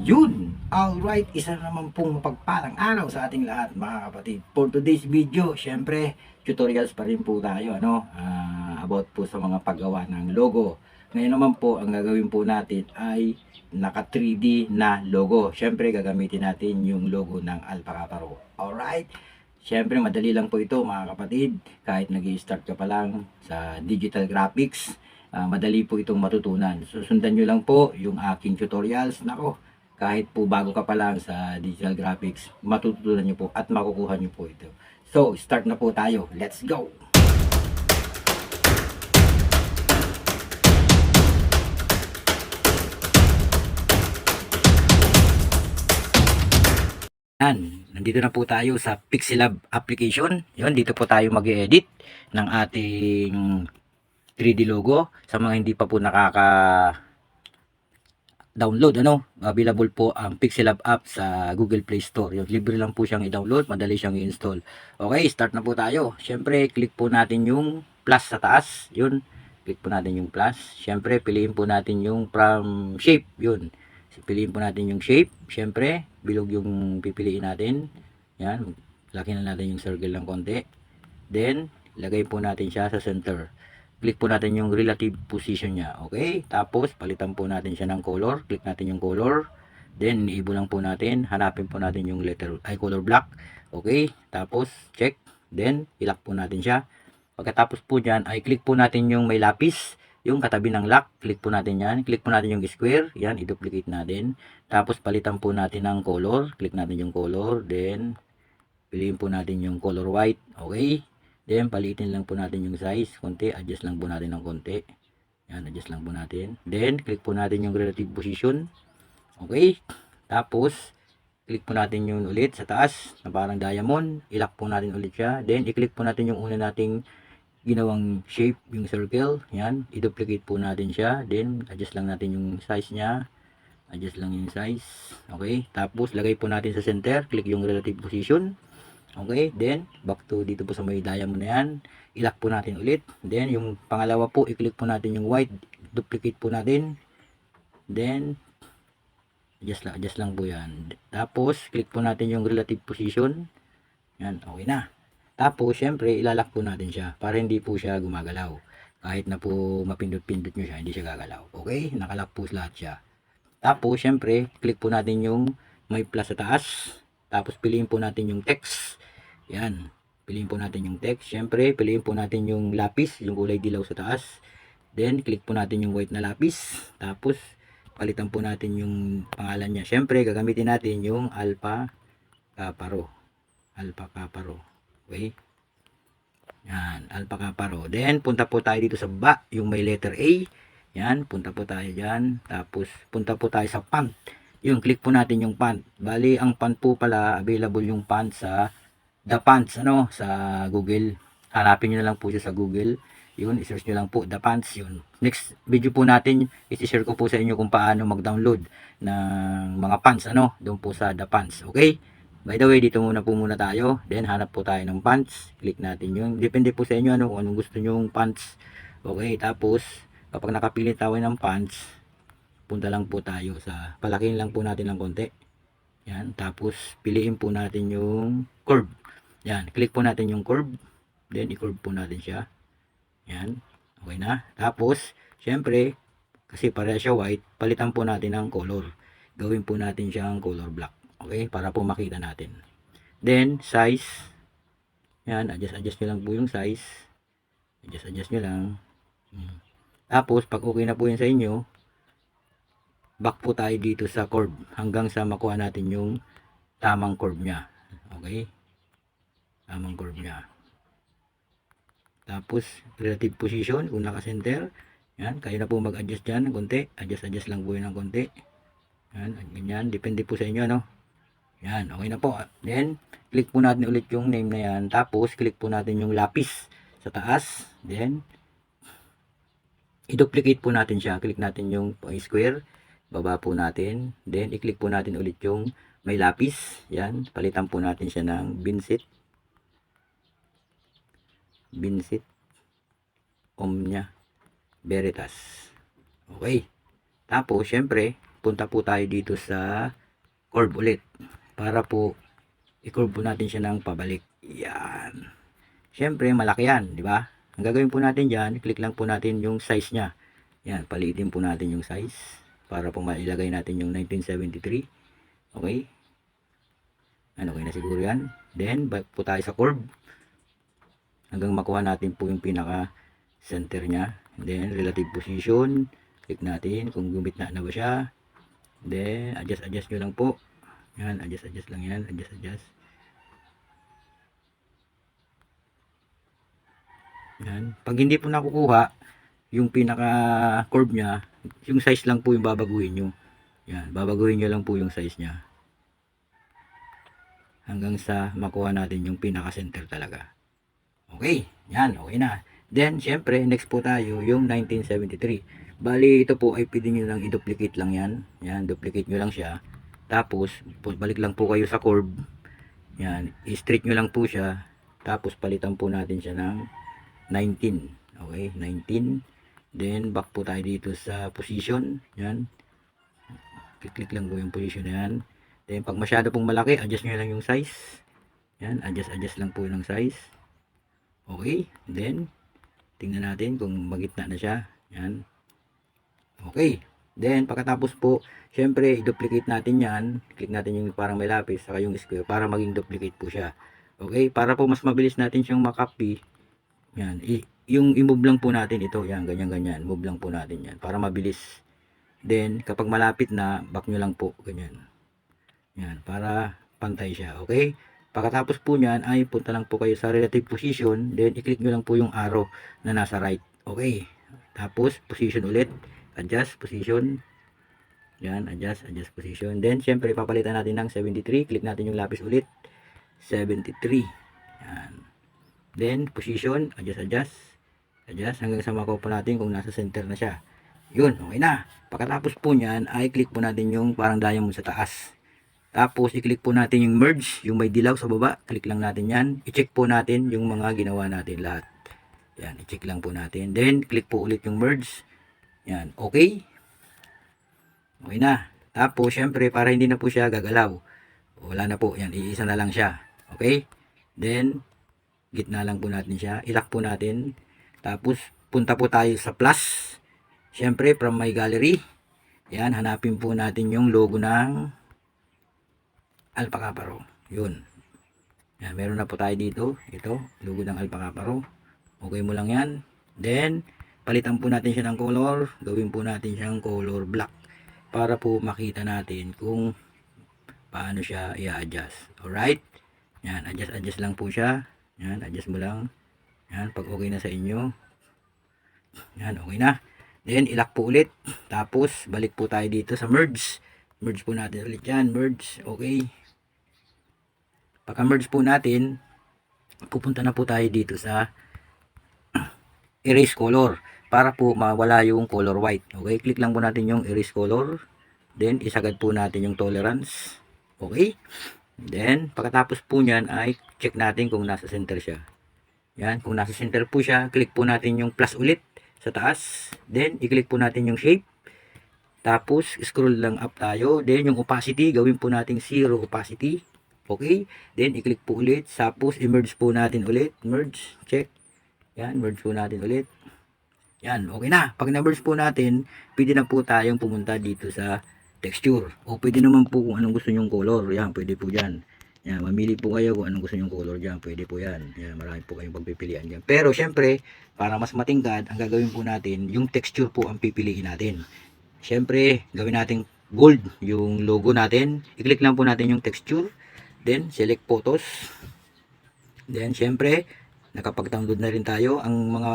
Yun! Alright, isa na naman pong mapagpalang araw sa ating lahat mga kapatid. For today's video, syempre, tutorials pa rin po tayo, ano, ah, about po sa mga paggawa ng logo. Ngayon naman po, ang gagawin po natin ay naka 3D na logo. Syempre, gagamitin natin yung logo ng Alpaca Pro. Alright? Syempre, madali lang po ito mga kapatid. Kahit nag start ka pa lang sa digital graphics, ah, madali po itong matutunan. Susundan nyo lang po yung aking tutorials. Nako, kahit po bago ka pa lang sa digital graphics, matututunan nyo po at makukuha nyo po ito. So, start na po tayo. Let's go! Yan, nandito na po tayo sa Pixelab application. Yun, dito po tayo mag-edit ng ating 3D logo. Sa mga hindi pa po nakaka download ano? Available po ang Pixelab app sa Google Play Store. Yung libre lang po siyang i-download madali siyang i-install. Okay start na po tayo. Syempre click po natin yung plus sa taas. Yun. Click po natin yung plus. Syempre piliin po natin yung from shape. Yun. Piliin po natin yung shape. Syempre bilog yung pipiliin natin. Yan. Laki na natin yung circle ng konti. Then lagay po natin siya sa center click po natin yung relative position niya. Okay? Tapos, palitan po natin siya ng color. Click natin yung color. Then, enable lang po natin. Hanapin po natin yung letter, ay color black. Okay? Tapos, check. Then, ilock po natin siya. Pagkatapos po dyan, ay click po natin yung may lapis. Yung katabi ng lock. Click po natin yan. Click po natin yung square. Yan, i-duplicate natin. Tapos, palitan po natin ng color. Click natin yung color. Then, piliin po natin yung color white. Okay? Then, palitin lang po natin yung size. Konti, adjust lang po natin ng konti. Yan, adjust lang po natin. Then, click po natin yung relative position. Okay. Tapos, click po natin yung ulit sa taas na parang diamond. I-lock po natin ulit siya. Then, i-click po natin yung una nating ginawang shape, yung circle. Yan, i-duplicate po natin siya. Then, adjust lang natin yung size niya. Adjust lang yung size. Okay. Tapos, lagay po natin sa center. Click yung relative position. Okay, then back to dito po sa may diamond na yan. I-lock po natin ulit. Then yung pangalawa po, i-click po natin yung white. Duplicate po natin. Then adjust lang, adjust lang po yan. Tapos click po natin yung relative position. Yan, okay na. Tapos syempre ilalak po natin siya para hindi po siya gumagalaw. Kahit na po mapindot-pindot nyo siya, hindi siya gagalaw. Okay, nakalak po lahat siya. Tapos syempre, click po natin yung may plus sa taas. Tapos piliin po natin yung text. Yan. Piliin po natin yung text. Siyempre, piliin po natin yung lapis, yung kulay dilaw sa taas. Then, click po natin yung white na lapis. Tapos, palitan po natin yung pangalan niya. Siyempre, gagamitin natin yung Alpha Caparo. Alpha Caparo. Okay? Yan, Alpha Caparo. Then, punta po tayo dito sa baba, yung may letter A. Yan, punta po tayo dyan. Tapos, punta po tayo sa font yung click po natin yung font. Bali, ang font po pala, available yung font sa The Fonts, ano, sa Google. Hanapin nyo na lang po siya sa Google. Yun, isearch nyo lang po, The Fonts, yun. Next video po natin, isi-share ko po sa inyo kung paano mag-download ng mga fonts, ano, doon po sa The Fonts. Okay? By the way, dito muna po muna tayo. Then, hanap po tayo ng fonts. Click natin yung, depende po sa inyo, ano, anong gusto nyo yung fonts. Okay, tapos, kapag nakapili tayo ng fonts, punta lang po tayo sa palakihin lang po natin ng konti yan tapos piliin po natin yung curve yan click po natin yung curve. Then i-curve po natin siya. Yan okay na. Tapos syempre kasi para siya white palitan po natin ng color. Gawin po natin siyang color black okay? Para po makita natin. Then size. Yan adjust adjust nyo lang po yung size. Adjust adjust nyo lang. Hmm. tapos pag okay na po yun sa inyo back po tayo dito sa curve hanggang sa makuha natin yung tamang curve niya. Okay? Tamang niya. Tapos, relative position, kung naka-center, yan, kayo na po mag-adjust dyan ng konti. Adjust-adjust lang po yun ng konti. Yan, ganyan. Depende po sa inyo, no? Yan, okay na po. Then, click po natin ulit yung name na yan. Tapos, click po natin yung lapis sa taas. Then, i-duplicate po natin siya. Click natin yung square baba po natin. Then, i-click po natin ulit yung may lapis. Yan. Palitan po natin siya ng binsit. Binsit. Omnia. Veritas. Okay. Tapos, syempre, punta po tayo dito sa curve ulit. Para po, i-curve po natin siya ng pabalik. Yan. Siyempre, malaki yan, di ba? Ang gagawin po natin dyan, click lang po natin yung size niya. Yan, palitin po natin yung size para po mailagay natin yung 1973. Okay? Ano, okay na siguro yan. Then, back po tayo sa curve. Hanggang makuha natin po yung pinaka center niya. Then, relative position. Click natin kung gumitna na ba siya. Then, adjust, adjust nyo lang po. Yan, adjust, adjust lang yan. Adjust, adjust. Yan. Pag hindi po nakukuha, yung pinaka curve niya, yung size lang po yung babaguhin nyo. Yan, babaguhin nyo lang po yung size niya. Hanggang sa makuha natin yung pinaka center talaga. Okay, yan, okay na. Then, syempre, next po tayo, yung 1973. Bali, ito po ay pwede nyo lang i-duplicate lang yan. Yan, duplicate nyo lang siya. Tapos, balik lang po kayo sa curve. Yan, i-straight nyo lang po siya. Tapos, palitan po natin siya ng 19. Okay, 19. Then, back po tayo dito sa position. Yan. Click-click lang po yung position na yan. Then, pag masyado pong malaki, adjust nyo lang yung size. Yan, adjust-adjust lang po ng size. Okay, then, tingnan natin kung magitna na siya. Yan. Okay. Then, pagkatapos po, syempre, i-duplicate natin yan. Click natin yung parang may lapis, saka yung square, para maging duplicate po siya. Okay, para po mas mabilis natin siyang makopy, yan, i- yung i-move lang po natin ito, yan, ganyan-ganyan, move lang po natin yan, para mabilis. Then, kapag malapit na, back nyo lang po, ganyan. Yan, para pantay siya, okay? Pagkatapos po niyan, ay punta lang po kayo sa relative position, then i-click nyo lang po yung arrow na nasa right, okay? Tapos, position ulit, adjust, position, yan, adjust, adjust position. Then, syempre, papalitan natin ng 73, click natin yung lapis ulit, 73, yan. Then, position, adjust, adjust. Adjust hanggang sa makuha po natin kung nasa center na siya. Yun, okay na. Pagkatapos po niyan, ay click po natin yung parang diamond sa taas. Tapos, i-click po natin yung merge, yung may dilaw sa baba. Click lang natin yan. I-check po natin yung mga ginawa natin lahat. Yan, i-check lang po natin. Then, click po ulit yung merge. Yan, okay. Okay na. Tapos, syempre, para hindi na po siya gagalaw. Wala na po. Yan, iisa na lang siya. Okay? Then, gitna lang po natin siya. Ilock po natin. Tapos, punta po tayo sa plus. Siyempre, from my gallery. Yan, hanapin po natin yung logo ng Alpaca Paro. Yun. Yan, meron na po tayo dito. Ito, logo ng Alpaca Paro. Okay mo lang yan. Then, palitan po natin siya ng color. Gawin po natin siyang color black. Para po makita natin kung paano siya i-adjust. Alright? Yan, adjust-adjust lang po siya. Yan, adjust mo lang. Yan, pag okay na sa inyo. Yan, okay na. Then, ilock po ulit. Tapos, balik po tayo dito sa merge. Merge po natin ulit yan. Merge, okay. Pagka-merge po natin, pupunta na po tayo dito sa erase color para po mawala yung color white. Okay, click lang po natin yung erase color. Then, isagad po natin yung tolerance. Okay. Then, pagkatapos po niyan ay check natin kung nasa center siya. Yan, kung nasa center po siya, click po natin yung plus ulit sa taas. Then, i-click po natin yung shape. Tapos, scroll lang up tayo. Then, yung opacity, gawin po natin zero opacity. Okay? Then, i-click po ulit. Tapos, i-merge po natin ulit. Merge, check. Yan, merge po natin ulit. Yan, okay na. Pag na-merge po natin, pwede na po tayong pumunta dito sa texture. O pwede naman po kung anong gusto nyong color. Yan, pwede po dyan. Yan, mamili po kayo kung anong gusto nyong color dyan. Pwede po yan. Yan, marami po kayong pagpipilian dyan. Pero, syempre, para mas matingkad, ang gagawin po natin, yung texture po ang pipiliin natin. Syempre, gawin natin gold yung logo natin. I-click lang po natin yung texture. Then, select photos. Then, syempre, nakapag-download na rin tayo. Ang mga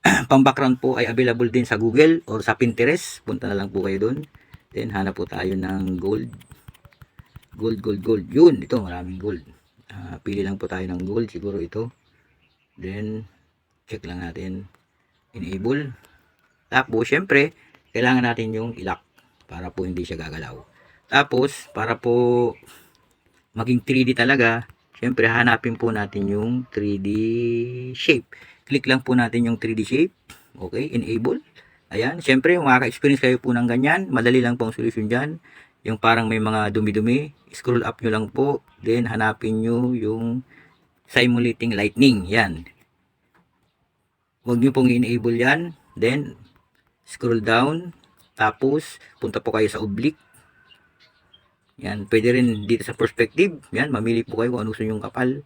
pang-background po ay available din sa Google or sa Pinterest. Punta na lang po kayo doon. Then, hanap po tayo ng gold. Gold, gold, gold. Yun, ito, maraming gold. Ah, pili lang po tayo ng gold. Siguro ito. Then, check lang natin. Enable. Tapos, syempre, kailangan natin yung ilock para po hindi siya gagalaw. Tapos, para po maging 3D talaga, syempre, hanapin po natin yung 3D shape. Click lang po natin yung 3D shape. Okay, enable. Ayan, syempre, makaka-experience kayo po ng ganyan. Madali lang po ang solusyon dyan. Yung parang may mga dumi-dumi, scroll up nyo lang po. Then, hanapin nyo yung simulating lightning. Yan. Huwag nyo pong i-enable yan. Then, scroll down. Tapos, punta po kayo sa oblique. Yan, pwede rin dito sa perspective. Yan, mamili po kayo kung ano gusto yung kapal.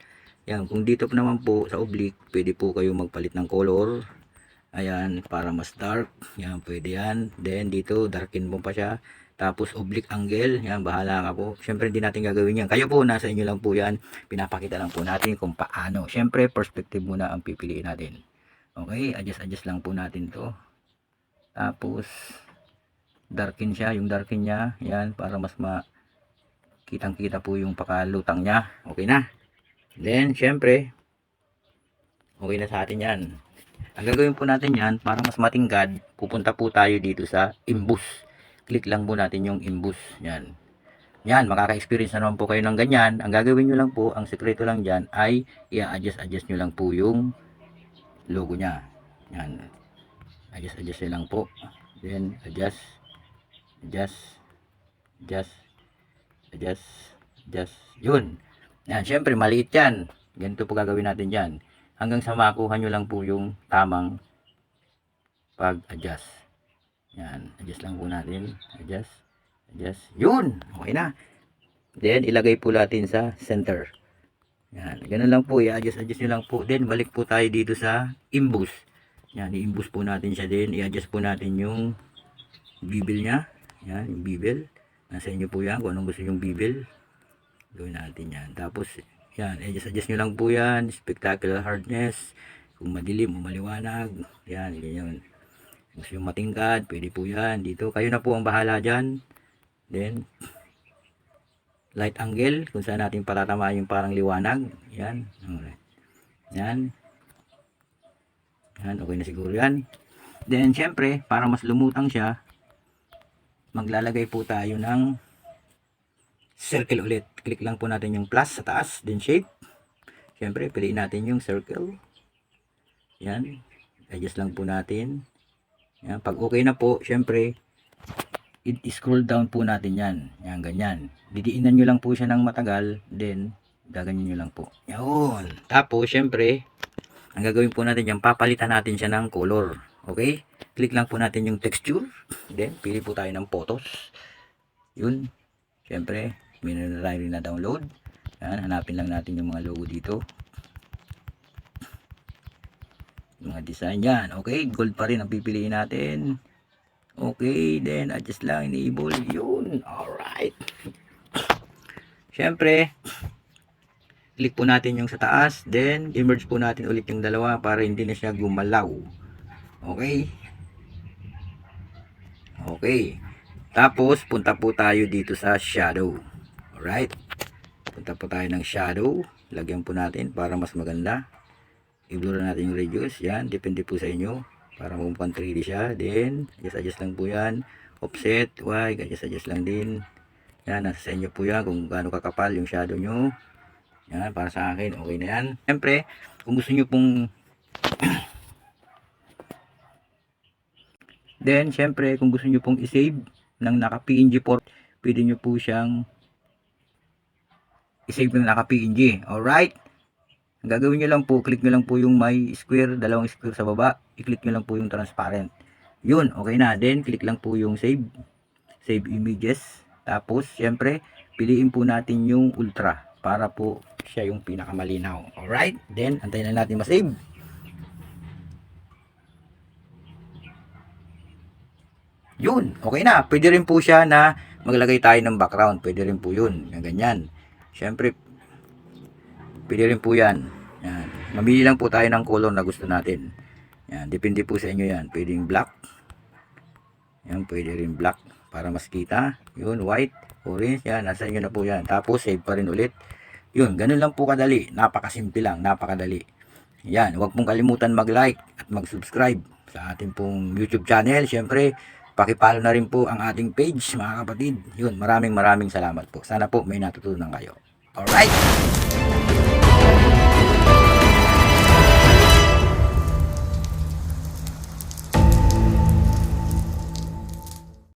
Yan, kung dito po naman po sa oblique, pwede po kayo magpalit ng color. Ayan, para mas dark. Yan, pwede yan. Then, dito, darken mo pa siya. Tapos, oblique angle. Yan, bahala ka po. Siyempre, hindi natin gagawin yan. Kayo po, nasa inyo lang po yan. Pinapakita lang po natin kung paano. Siyempre, perspective muna ang pipiliin natin. Okay, adjust-adjust lang po natin to. Tapos, darken siya. Yung darken niya, yan, para mas ma kitang-kita po yung pakalutang niya. Okay na. Then, syempre, okay na sa atin yan. Ang gagawin po natin yan, para mas matingkad, pupunta po tayo dito sa imbus. Click lang po natin yung imbus. Yan. Yan, makaka-experience na naman po kayo ng ganyan. Ang gagawin nyo lang po, ang sekreto lang dyan, ay i-adjust-adjust nyo lang po yung logo niya. Yan. Adjust-adjust nyo lang po. Then, adjust, adjust, adjust, adjust, adjust. Yun. Yan, syempre, maliit yan. Ganito po gagawin natin dyan. Hanggang sa makuha nyo lang po yung tamang pag-adjust. Yan, adjust lang po natin. Adjust, adjust. Yun, okay na. Then, ilagay po natin sa center. Yan, ganun lang po. I-adjust, adjust nyo lang po. Then, balik po tayo dito sa imbus. Yan, i-imbus po natin siya din. I-adjust po natin yung bibel niya. Yan, yung bibel. Nasa inyo po yan kung anong gusto yung bibel. Gawin natin yan. Tapos, yan, adjust-adjust nyo lang po yan. Spectacular hardness. Kung madilim o maliwanag. Yan, ganyan. Gusto yung matingkad, pwede po yan. Dito, kayo na po ang bahala dyan. Then, light angle. Kung saan natin patatama yung parang liwanag. Yan. Alright. Yan. Yan, okay na siguro yan. Then, syempre, para mas lumutang siya, maglalagay po tayo ng circle ulit. Click lang po natin yung plus sa taas, then shape. Siyempre, piliin natin yung circle. Yan. Adjust lang po natin. Yan. Pag okay na po, siyempre, i-scroll down po natin yan. Yan, ganyan. Didiinan nyo lang po siya ng matagal, then, gaganyan nyo lang po. Yan. Tapos, siyempre, ang gagawin po natin yan, papalitan natin siya ng color. Okay? Click lang po natin yung texture. Then, pili po tayo ng photos. Yun. Siyempre, meron na tayo rin na download. Yan, hanapin lang natin yung mga logo dito. Yung mga design yan. Okay, gold pa rin ang pipiliin natin. Okay, then adjust lang, enable. Yun, alright. Siyempre, click po natin yung sa taas. Then, immerge po natin ulit yung dalawa para hindi na siya gumalaw. Okay. Okay. Tapos, punta po tayo dito sa shadow. Alright. Punta po tayo ng shadow. Lagyan po natin para mas maganda. I-blur natin yung radius. Yan. Depende po sa inyo. Para mukhang 3D siya. Then, adjust, adjust lang po yan. Offset. Y. Adjust, adjust lang din. Yan. Nasa sa inyo po yan. Kung gaano kakapal yung shadow nyo. Yan. Para sa akin. Okay na yan. Siyempre, kung gusto nyo pong Then, syempre, kung gusto nyo pong isave ng naka-PNG port, pwede nyo po siyang isave ng naka-PNG. Alright? Ang gagawin nyo lang po, click nyo lang po yung may square, dalawang square sa baba. I-click nyo lang po yung transparent. Yun, okay na. Then, click lang po yung save. Save images. Tapos, syempre, piliin po natin yung ultra para po siya yung pinakamalinaw. Alright? Then, antayin na natin ma-save. Yun, okay na. Pwede rin po siya na maglagay tayo ng background. Pwede rin po yun. Ganyan. Siyempre, pwede rin po yan. yan. Mamili lang po tayo ng color na gusto natin. Yan, depende po sa inyo yan. Pwedeng black. Yan, pwede rin black para mas kita. Yun, white, orange. Yan, nasa inyo na po yan. Tapos, save pa rin ulit. Yun, ganun lang po kadali. Napakasimple lang, napakadali. Yan, huwag pong kalimutan mag-like at mag-subscribe sa ating pong YouTube channel. Siyempre, pakipalo na rin po ang ating page, mga kapatid. Yun, maraming maraming salamat po. Sana po may natutunan kayo. Alright!